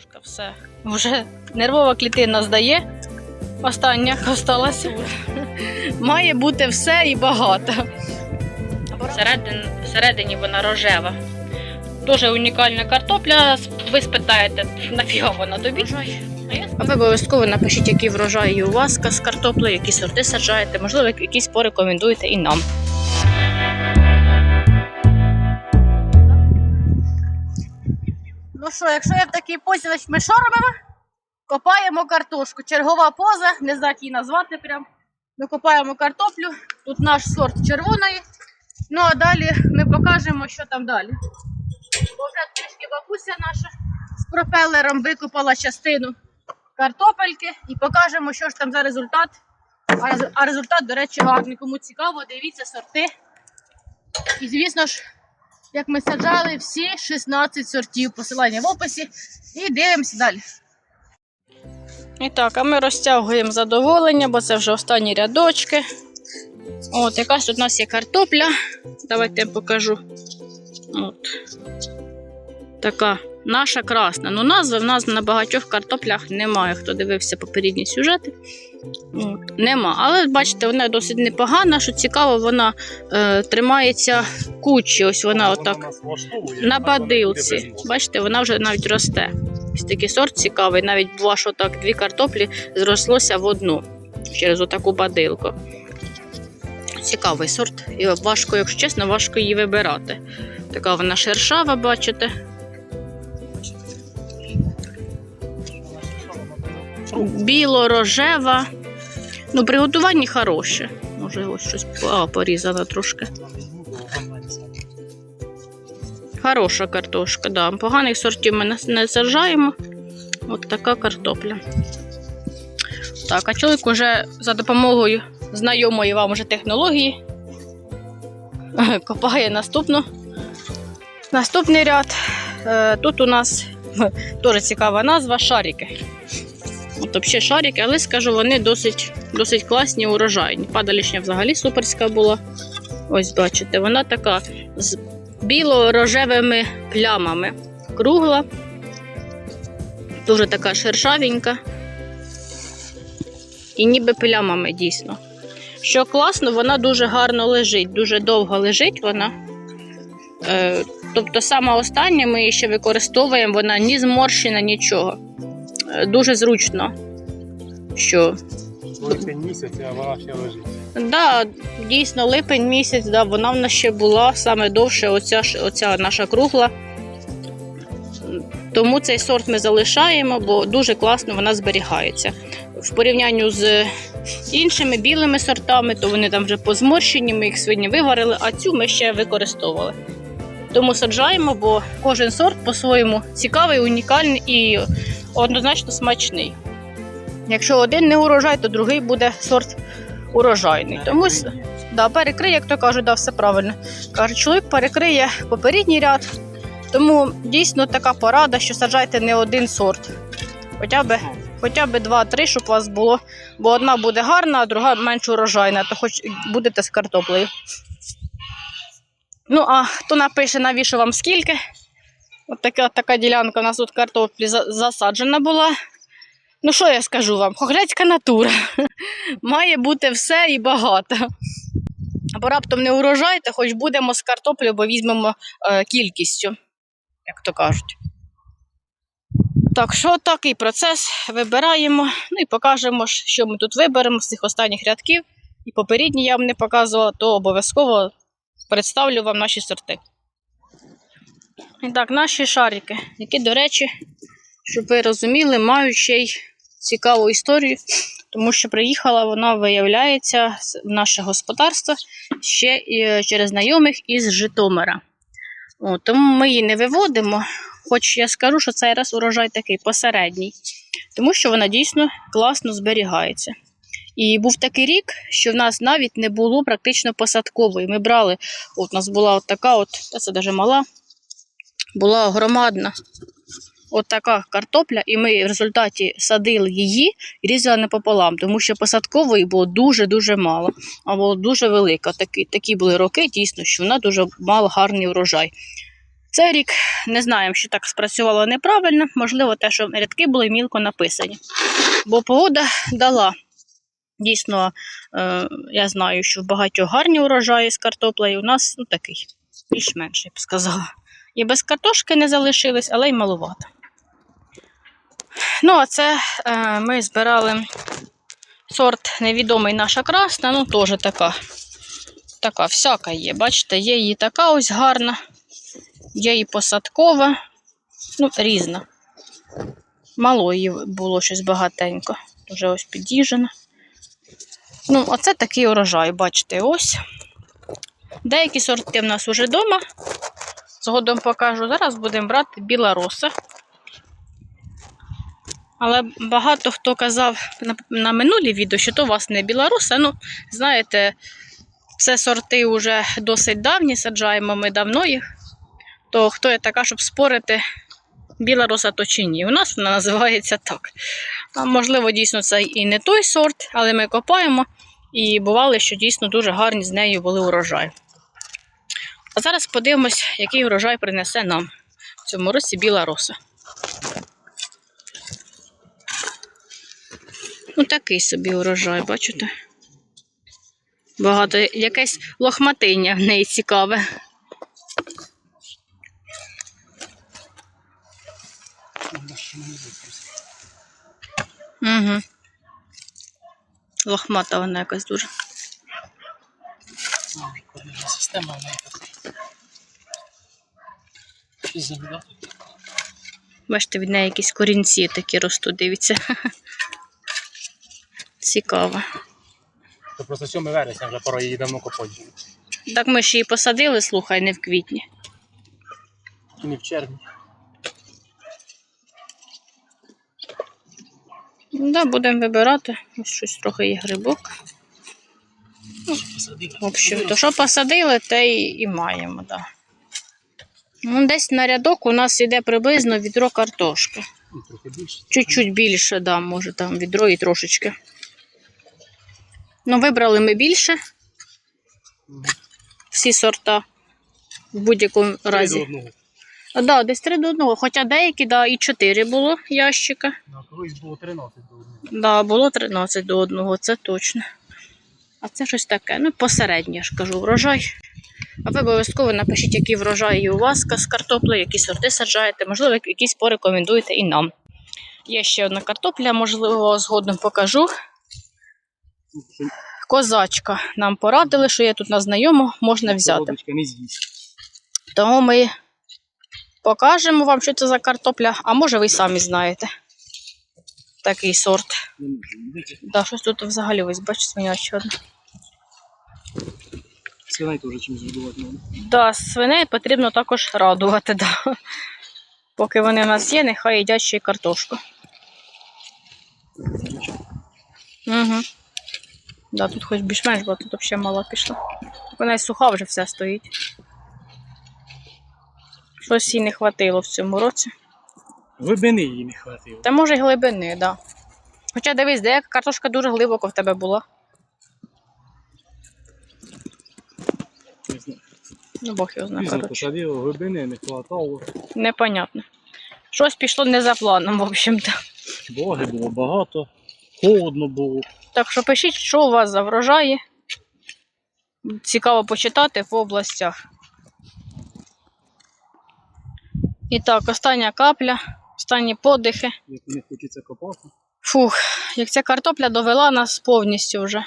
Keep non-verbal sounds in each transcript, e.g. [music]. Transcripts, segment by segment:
картошка, все. Вже нервова клітина здає. Остання осталася. Має бути все і багато. Всередині, всередині вона рожева. Дуже унікальна картопля. Ви спитаєте, нафіга вона тобі? А ви обов'язково напишіть, які врожаї у вас з картоплею, які сорти саджаєте, можливо, якісь порекомендуєте і нам. Що, якщо я в такій позі, значить ми що? Копаємо картошку. Чергова поза, не знаю, як її назвати прям. Ми копаємо картоплю. Тут наш сорт червоної. Ну а далі ми покажемо, що там далі. Бо трішки бабуся наша з пропелером викопала частину картопельки і покажемо, що ж там за результат. А результат, до речі, гарний. Кому цікаво, дивіться сорти. І звісно ж, як ми саджали всі 16 сортів. Посилання в описі. І дивимося далі. І так, а ми розтягуємо задоволення, бо це вже останні рядочки. От, якась тут у нас є картопля. Давайте я покажу. От. Така наша красна. Ну, назви в нас на багатьох картоплях немає. Хто дивився попередні сюжети. Нема. Але бачите, вона досить непогана. Що цікаво, вона е, тримається кучі. Ось вона отак на бадилці. Бачите, вона вже навіть росте. Ось такий сорт цікавий. Навіть була, що так дві картоплі зрослося в одну через отаку бадилку. Цікавий сорт. І важко, якщо чесно, важко її вибирати. Така вона шершава, бачите. Біло-рожева. Ну, приготування хороше. Може, ось щось а, трошки. Хороша картошка, да. Поганих сортів ми не- саджаємо. От така картопля. Так, а чоловік уже за допомогою знайомої вам уже технології [laughs] копає наступну. Наступний ряд. Е, Тут у нас [laughs] теж цікава назва шарики. От взагалі шарики, але скажу, вони досить, досить класні, урожайні. Падалішня взагалі суперська була. Ось бачите, вона така з біло-рожевими плямами. Кругла, дуже така шершавенька. І ніби плямами дійсно. Що класно, вона дуже гарно лежить, дуже довго лежить вона. Е, тобто, саме остання ми її ще використовуємо, вона ні зморщена, нічого. Е, дуже зручно. Що Липень місяць, а вона ще лежить. Да, дійсно, липень місяць, да, вона в нас ще була саме довше, оця, оця наша кругла. Тому цей сорт ми залишаємо, бо дуже класно вона зберігається. В порівнянні з іншими білими сортами, то вони там вже позморщені, ми їх сьогодні виварили, а цю ми ще використовували. Тому саджаємо, бо кожен сорт по-своєму цікавий, унікальний і однозначно смачний. Якщо один не урожай, то другий буде сорт урожайний. Тому да, перекриє, як то кажуть, да, все правильно. Каже, чоловік перекриє попередній ряд. Тому дійсно така порада, що саджайте не один сорт. Хоча б, хоча б два-три, щоб у вас було. Бо одна буде гарна, а друга менш урожайна, то хоч будете з картоплею. Ну, а хто напише, навіщо вам скільки? От така, така ділянка у нас тут картоплі засаджена була. Ну, що я скажу вам? Хохляцька натура. [laughs] Має бути все і багато. Або раптом не урожай, то хоч будемо з картоплею, бо візьмемо е, кількістю, як то кажуть. Так, що такий процес вибираємо, ну і покажемо, що ми тут виберемо з цих останніх рядків. І попередні я вам не показувала, то обов'язково представлю вам наші сорти. І так, наші шарики, які, до речі, щоб ви розуміли, мають ще й цікаву історію, тому що приїхала вона, виявляється, в наше господарство ще і е, через знайомих із Житомира. О, тому ми її не виводимо, хоч я скажу, що цей раз урожай такий посередній, тому що вона дійсно класно зберігається. І був такий рік, що в нас навіть не було практично посадкової. Ми брали, от у нас була от така, от, та це навіть мала, була громадна от така картопля, і ми в результаті садили її і різали напополам, тому що посадкової було дуже-дуже мало, а було дуже велика. Такі, такі були роки, дійсно, що вона дуже мала гарний врожай. Цей рік не знаємо, що так спрацювало неправильно. Можливо, те, що рядки були мілко написані. Бо погода дала. Дійсно, е, я знаю, що в багатьох гарні урожаї з картоплею. У нас ну, такий, більш-менш, я б сказала. І без картошки не залишились, але й маловато. Ну, а це е, ми збирали сорт невідомий наша красна, ну теж така. Така всяка є. Бачите, є її така ось гарна, є і посадкова, ну, різна. Мало її було щось багатенько. Вже ось під'їжджена. Ну, оце такий урожай, бачите, ось. Деякі сорти в нас уже вдома. Згодом покажу. Зараз будемо брати біла роса. Але багато хто казав на, на минулі відео, що то у вас не білоруса. Ну, знаєте, це сорти вже досить давні, саджаємо ми давно їх. То хто я така, щоб спорити, біла роса то чи ні? У нас вона називається так. А можливо, дійсно, це і не той сорт, але ми копаємо і бували, що дійсно дуже гарні з нею були урожай. А зараз подивимось, який урожай принесе нам в цьому році біла роса. Ну, такий собі урожай, бачите? Багато якесь лохматиння в неї цікаве. Угу. Лохмата вона якась дуже. Корінна система в неї така. Земля? Бачите, від неї якісь корінці такі ростуть, дивіться. [laughs] Цікаво. То просто 7 вересня вже пора її давно копати. Так ми ж її посадили, слухай, не в квітні. І не в червні. Да, будемо вибирати. Ось щось трохи є грибок. В общем, то що посадили, те й, і маємо, да. Ну, десь на рядок у нас йде приблизно відро картошки. Ну. Чуть-чуть більше, да, може там відро і трошечки. Ну, вибрали ми більше. Всі сорта в будь-якому разі. А, да, десь 3 до 1. Хоча деякі, да, і 4 було ящика. На колись було 13 до одного. Да, було 13 до 1, це точно. А це щось таке. Ну, посереднє, я ж кажу, врожай. А ви обов'язково напишіть, які врожаї у вас з картопли, які сорти саджаєте, можливо, якісь порекомендуєте і нам. Є ще одна картопля, можливо, згодом покажу. Козачка. Нам порадили, що є тут на знайому, можна взяти. Тому ми покажемо вам, що це за картопля, а може ви самі знаєте. Такий сорт. Да, щось тут взагалі ось бачите, свиняче одне. Свиней теж чимось годувати треба. Да, свиней потрібно також радувати. Да. Поки вони в нас є, нехай їдять ще й картошку. Угу. Да, тут хоч більш-менш, бо тут взагалі мало пішло. Вона й суха вже все стоїть. Щось їй не хватило в цьому році. Глибини їй не хватило. Та може й глибини, так. Да. Хоча дивись, деяка картошка дуже глибоко в тебе була. Не знаю. Ну, Бог його знає, Пізно коротше. посадило, глибини не хватало. Непонятно. Щось пішло не за планом, в общем-то. Влаги було багато, холодно було. Так що пишіть, що у вас за врожаї. Цікаво почитати по областях. І так, остання капля, останні подихи. Як не хочеться копати. Фух, як ця картопля довела нас повністю вже.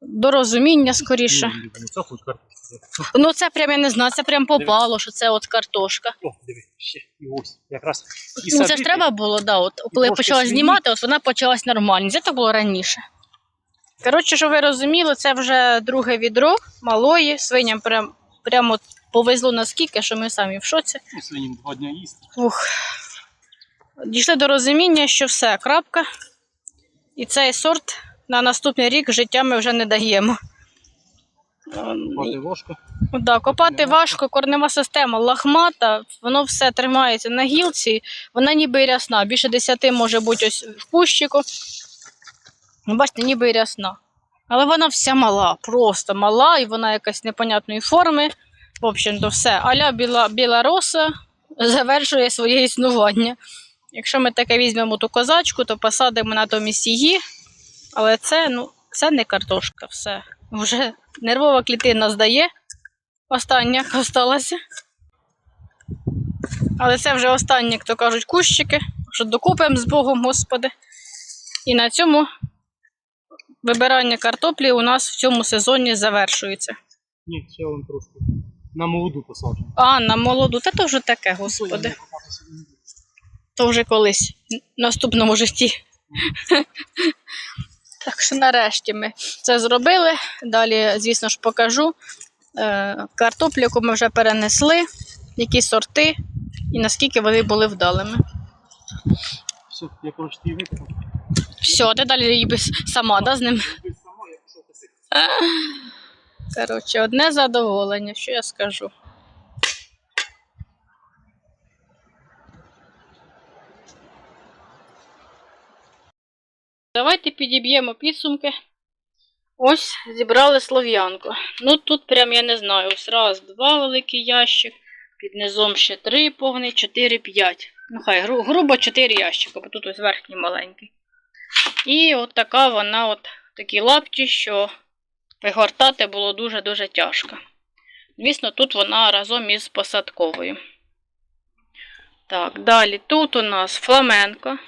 До розуміння скоріше. Ну, ну, це хоч картошка. Ну, це прям я не знаю, це прям попало, що це от картошка. О, диви, ще. І ось. Якраз. І Ну, це ж треба було, да, от, коли я почала знімати, от вона почалась нормально. Це так було раніше. Коротше, щоб ви розуміли, це вже друге відро малої. Свиням прям, прямо повезло наскільки, що ми самі в шоці. Ну, свинім два дня їсти. Ух. Дійшли до розуміння, що все, крапка. І цей сорт на наступний рік життя ми вже не даємо. Копати важко. Да, копати важко, корнева система лахмата, воно все тримається на гілці, вона ніби і рясна. Більше 10 може бути ось в кущику. Ну, Бачите, ніби і рясна. Але вона вся мала, просто мала, і вона якась непонятної форми. В общем-то, все. Аля біла, біла роса завершує своє існування. Якщо ми таке візьмемо ту козачку, то посадимо на тому її. Але це, ну, це не картошка, все. Вже нервова клітина здає. Остання осталася. Але це вже останні, як то кажуть, кущики, що докупимо з Богом, Господи. І на цьому вибирання картоплі у нас в цьому сезоні завершується. Ні, ще вон трошки. На молоду посаджено. А, на молоду, та то вже таке, Господи. То вже колись в наступному житті. [laughs] Так що нарешті ми це зробили. Далі, звісно ж, покажу е, картоплю, яку ми вже перенесли, які сорти і наскільки вони були вдалими. Все, я коротше її викопав. Все, ти далі її сама, да, з ним. Сама, я пішов косити. [laughs] Коротше, одне задоволення, що я скажу. Давайте підіб'ємо підсумки. Ось зібрали слов'янку. Ну тут прям я не знаю. Ось раз, два великий ящик, під низом ще три повний, чотири, п'ять. Ну хай гру- грубо чотири ящика, бо тут ось верхній маленький. І от така вона, от такі лапті, що вигортати було дуже-дуже тяжко. Звісно, тут вона разом із посадковою. Так, далі тут у нас фламенко.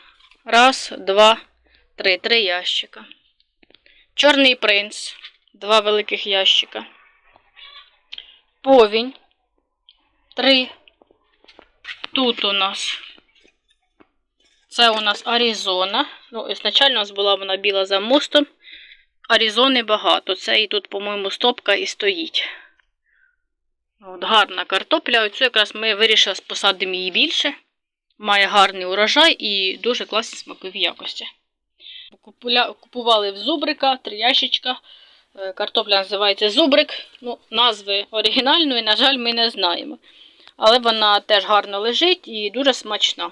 Раз, два, три. Три ящика. Чорний принц. Два великих ящика. Повінь. Три. Тут у нас. Це у нас Аризона. Ну, ізначально у нас була вона біла за мостом. Аризони багато. Це і тут, по-моєму, стопка і стоїть. От, гарна картопля. Оцю якраз ми вирішили посадимо її більше. Має гарний урожай і дуже класні смакові якості. Купували в зубрика, три ящичка. Е, Картопля називається зубрик. Ну, назви оригінальної, на жаль, ми не знаємо. Але вона теж гарно лежить і дуже смачна.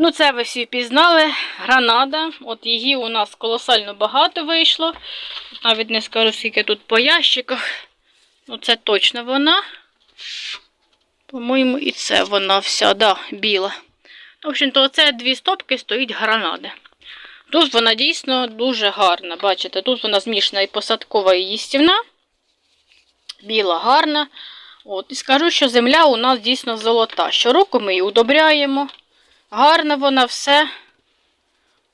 Ну, це ви всі пізнали. Гранада. От її у нас колосально багато вийшло. Навіть не скажу, скільки тут по ящиках. Ну, це точно вона. По-моєму, і це вона вся, да, біла. В общем-то, це дві стопки стоїть гранада. Тут вона дійсно дуже гарна. Бачите, тут вона змішана і посадкова, і їстівна. Біла, гарна. От, і скажу, що земля у нас дійсно золота. Щороку ми її удобряємо. Гарна вона все.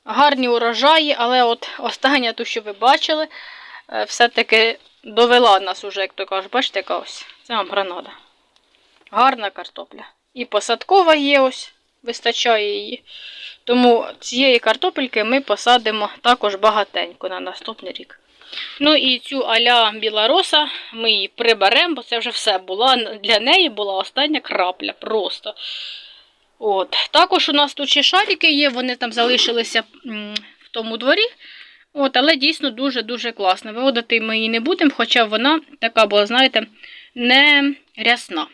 Гарні урожаї, але от остання, ту, що ви бачили, е, все-таки довела нас уже, як то кажуть, бачите, яка ось. Це вам гранада. Гарна картопля. І посадкова є ось, вистачає її. Тому цієї картопельки ми посадимо також багатенько на наступний рік. Ну і цю аля білороса ми її приберемо, бо це вже все була. Для неї була остання крапля просто. От. Також у нас тут ще шарики є, вони там залишилися в тому дворі. От, але дійсно дуже-дуже класно. Виводити ми її не будемо, хоча вона така була, знаєте, не рясна.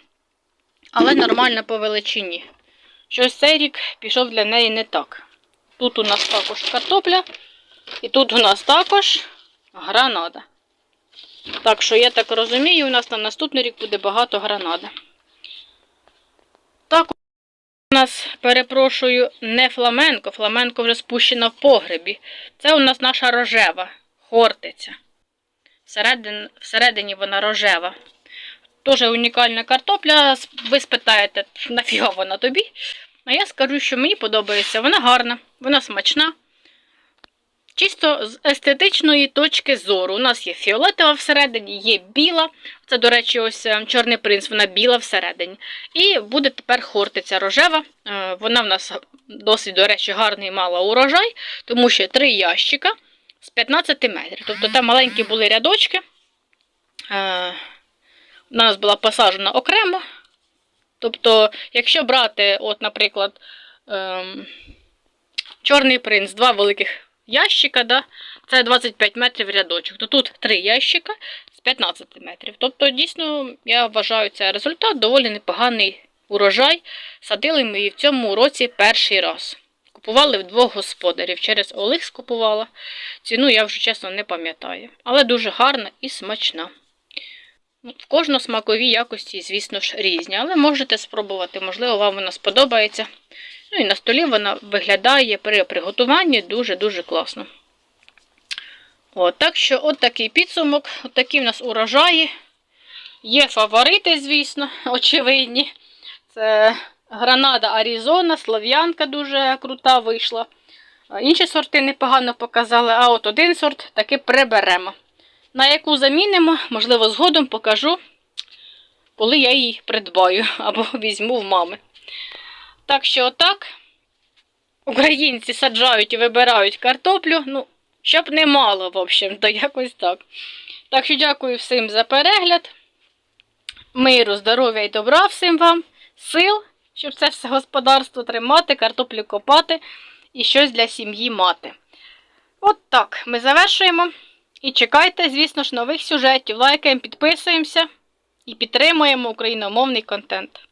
Але нормальна по величині. Щось цей рік пішов для неї не так. Тут у нас також картопля, і тут у нас також гранада. Так що, я так розумію, у нас на наступний рік буде багато гранади. У нас, перепрошую, не фламенко. Фламенко вже спущена в погребі. Це у нас наша рожева, хортиця. Всередині, всередині вона рожева. Дуже унікальна картопля. Ви спитаєте, нафіга вона тобі? А я скажу, що мені подобається. Вона гарна, вона смачна. Чисто з естетичної точки зору. У нас є фіолетова всередині, є біла. Це, до речі, ось е, чорний принц, вона біла всередині. І буде тепер хортиця рожева. Е, Вона в нас досить, до речі, гарний мала урожай, тому що три ящика з 15 метрів. Тобто там маленькі були рядочки. Е, У нас була посаджена окремо. Тобто, якщо брати, от, наприклад, ем, Чорний принц, два великих ящика, да? це 25 метрів рядочок. То тут три ящика з 15 метрів. Тобто, дійсно, я вважаю, це результат доволі непоганий урожай. Садили ми її в цьому році перший раз. Купували в двох господарів. Через Оликс купувала. Ціну я вже чесно не пам'ятаю. Але дуже гарна і смачна. Ну, В кожного смакові якості, звісно ж, різні, але можете спробувати, можливо, вам вона сподобається. Ну і на столі вона виглядає при приготуванні дуже-дуже класно. От, так що, от такий підсумок, от такі в нас урожаї. Є фаворити, звісно, [laughs] очевидні. Це гранада Аризона, Слов'янка дуже крута вийшла. Інші сорти непогано показали, а от один сорт таки приберемо. На яку замінимо, можливо, згодом покажу, коли я її придбаю [laughs] або візьму в мами. Так що, отак, українці саджають і вибирають картоплю. Ну, щоб не мало, в общем, то [laughs] якось так. Так що дякую всім за перегляд. Миру, здоров'я і добра всім вам, сил, щоб це все господарство тримати, картоплю копати і щось для сім'ї мати. От так, ми завершуємо. І чекайте, звісно ж, нових сюжетів. Лайкаємо, підписуємося і підтримуємо україномовний контент.